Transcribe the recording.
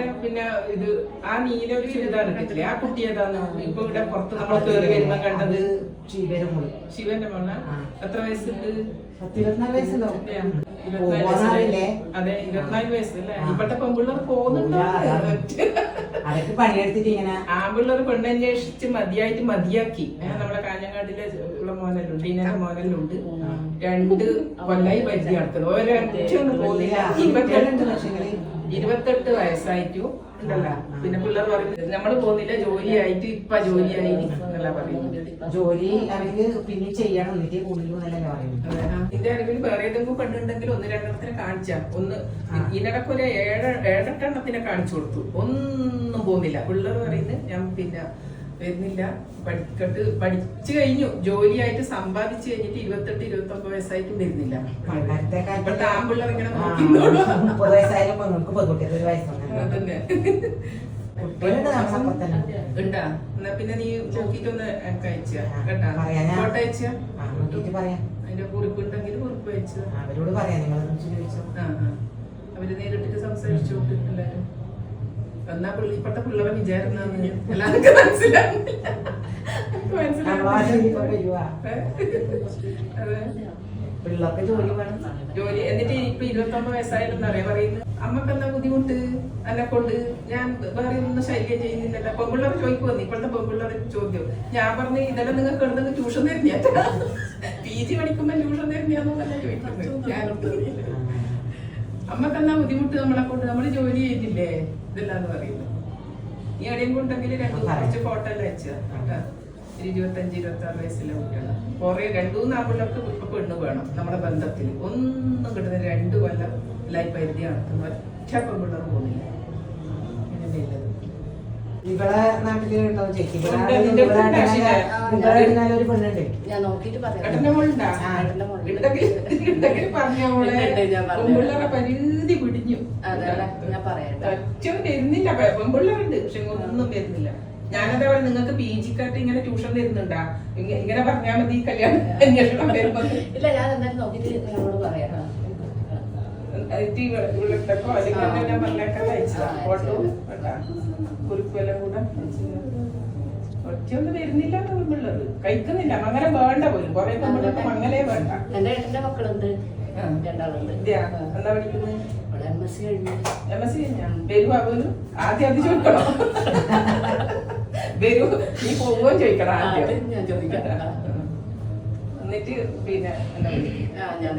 അല്ലാതെ പിന്നെ ഇത് ആ നീല ഒരു ചുരിദാർ ഇട്ടിട്ടില്ലേ ആ കുട്ടി ഏതാന്ന് ഇപ്പൊ ഇവിടെ പുറത്ത് നമ്മൾ കേറി വരുമ്പോ കണ്ടത് ശിവന്റെ മോൾ. ശിവന്റെ മോള. എത്ര വയസ്സുണ്ട്? ഇരുപത്തിനാല്? അതെ ഇരുപത്തിനാല് വയസ്സല്ലേ. ഇപ്പോഴത്തെ പെൺപിള്ളേർ പോകുന്നുണ്ടോ. അതൊക്കെ പണിയെടുത്തിട്ട് ഇങ്ങനെ. ആൺപിള്ളേർ പെണ്ണന്വേഷിച്ച് മതിയായിട്ട് മതിയാക്കി. നമ്മളെ കാഞ്ഞങ്ങാടിലെ ഉള്ള മോനല്ലുണ്ട് ഉണ്ട് മോനല്ലുണ്ട് രണ്ട് കൊല്ലായി പരിധി നടത്തുന്നത് ഒരൊറ്റ ഒന്നും പോകുന്നില്ല. ഇരുപത്തിരണ്ട് പക്ഷേങ്കിൽ ഇരുപത്തെട്ട് വയസ്സായിട്ടു ഉണ്ടല്ലോ. പിന്നെ പിള്ളേർ പറയുന്നത് നമ്മൾ പോകുന്നില്ല ജോലിയായിട്ട് ഇപ്പൊ ജോലി എന്നല്ല പറയുന്നത്. ജോലി അവർക്ക് പിന്നെ ചെയ്യണം എന്നിട്ട് കൂടുതലും എന്നല്ലേ പറയുന്നത്. നിന്റെ അറിവിൽ വേറെ ഏതെങ്കിലും പെണ്ണുണ്ടെങ്കിൽ ഒന്ന് രണ്ടെണ്ണത്തിനെ കാണിച്ചാ. ഒന്ന് ഇതിനിടയ്ക്ക് ഒരു ഏഴ് ഏഴെട്ടെണ്ണത്തിനെ കാണിച്ചു കൊടുത്തു. ഒന്നും പോകുന്നില്ല. പിള്ളേർ പറയുന്നത് ഞാൻ പിന്നെ വരുന്നില്ല. പഠിക്കട്ട് പഠിച്ചു കഴിഞ്ഞു. ജോലിയായിട്ട് സമ്പാദിച്ചു കഴിഞ്ഞിട്ട് ഇരുപത്തെട്ട് ഇരുപത്തി ഒമ്പത് വയസ്സായിട്ടും വരുന്നില്ല. ഇപ്പോഴത്തെ ഇങ്ങനെ നോക്കിന്നോളൂ മുപ്പത് വയസ്സായാലും പെങ്ങൾക്ക് പെൺകുട്ടികൾ ഒരു. ഉണ്ടാ. എന്നാ പിന്നെ നീ നോക്കിട്ടൊന്ന് അയച്ചാ. കേട്ടാ. ഫോട്ടോ അയച്ചാ? അതിന്റെ കുറിപ്പ് ഉണ്ടെങ്കിൽ കുറിപ്പ് അയച്ചു. അവരോട് പറയാം. അവർ നേരിട്ടിട്ട് സംസാരിച്ചോട്ട് എല്ലാരും. എന്നാ പുള്ളി ഇപ്പഴത്തെ പിള്ളേരെ വിചാരം എല്ലാവർക്കും മനസ്സിലാവുന്നില്ല? പിള്ളേർക്ക് ജോലി വേണം ജോലി എന്നിട്ട് ഇപ്പൊ ഇരുപത്തൊമ്പത് വയസ്സായിട്ടെന്ന് അറിയാം പറയുന്നത് അമ്മയ്ക്ക് എന്താ ബുദ്ധിമുട്ട്? എന്നെ കൊണ്ട് ഞാൻ വേറെ ഒന്നും ശല്യം ചെയ്യുന്നില്ല പെൺപിള്ളേർ ചോദിക്കുവന്നു ഇപ്പോഴത്തെ പെൺപിള്ളേർ ചോദ്യം. ഞാൻ പറഞ്ഞു ഇതെല്ലാം നിങ്ങൾക്ക് ഉണ്ടെങ്കിൽ ട്യൂഷൻ തരുന്ന? പി ജി പഠിക്കുമ്പോ ട്യൂഷൻ തരുന്ന ചോദിക്കുന്നത്. ഞാൻ അമ്മയ്ക്ക് എന്നാ ബുദ്ധിമുട്ട് നമ്മളെ കൊണ്ട്? നമ്മൾ ജോലി ചെയ്തില്ലേ ഇതെല്ലാന്ന് പറയുന്നു. നീ എവിടെയും കൊണ്ടെങ്കിൽ രണ്ടു കുറച്ച് ഫോട്ടോ എല്ലാം വെച്ചാ കേട്ടോ ഒരു ഇരുപത്തഞ്ച് ഇരുപത്തി ആറ് വയസ്സിലെ കുട്ടികളാ. കുറെ രണ്ടു മൂന്ന് ആമ്പിള്ളേർക്ക് ഇപ്പൊ പെണ്ണ് വേണം നമ്മുടെ ബന്ധത്തിൽ ഒന്നും കിട്ടുന്ന രണ്ടു കൊല്ലം ലൈഫ് പരിധി നടത്തുന്ന ഒറ്റ പെൺപിള്ളേർ പോകുന്നില്ല. ഇവളെ നാട്ടിൽ ഉണ്ടാവും ചേച്ചി. ഇവിടെ ഇവിടെ. ഇവിടെ ഒരു പെണ്ണുണ്ട്. ഞാൻ നോക്കിയിട്ട് പറയാം. പരിധി പിടിഞ്ഞു. ഞാൻ പറയാം. പെൺപിള്ളേരുണ്ട് പക്ഷെ ഒന്നും വരുന്നില്ല. ഞാനതാ പറയുന്നത് നിങ്ങൾക്ക് പി ജിക്കായിട്ട് ഇങ്ങനെ ട്യൂഷൻ തരുന്നുണ്ടാ? ഇങ്ങ- ഇങ്ങനെ പറഞ്ഞാൽ മതി കല്യാണം അന്വേഷണം വരുമ്പോ. ഇല്ല ഞാൻ എന്തായാലും നോക്കിട്ട് നിങ്ങളോട് പറയാം. ഞാൻ പറഞ്ഞേക്കാൻ അയച്ചതാ ആ, ഫോട്ടോ കുറിപ്പെല്ലാം കൂടെ ഒറ്റയൊന്നും വരുന്നില്ല പെൺപിള്ളേർ കഴിക്കുന്നില്ല. അങ്ങനെ വേണ്ട പോലും. കുറെ പെൺപിള്ളേർക്ക് മങ്ങലേ വേണ്ട. എന്റെ ഏട്ടന്റെ മക്കളുണ്ട്? എന്താ പഠിക്കുന്നത് അവൾ എം എസ് സി കഴിഞ്ഞു. എം എസ് സി കഴിഞ്ഞാ? വരുവാ പോലും ആദ്യം അത് ചോദിക്കണം. വരൂ. നീ പോവുകയും ചോദിക്കണം ആദ്യം. ഞാൻ. എന്നിട്ട് പിന്നെ എന്താ ഞാൻ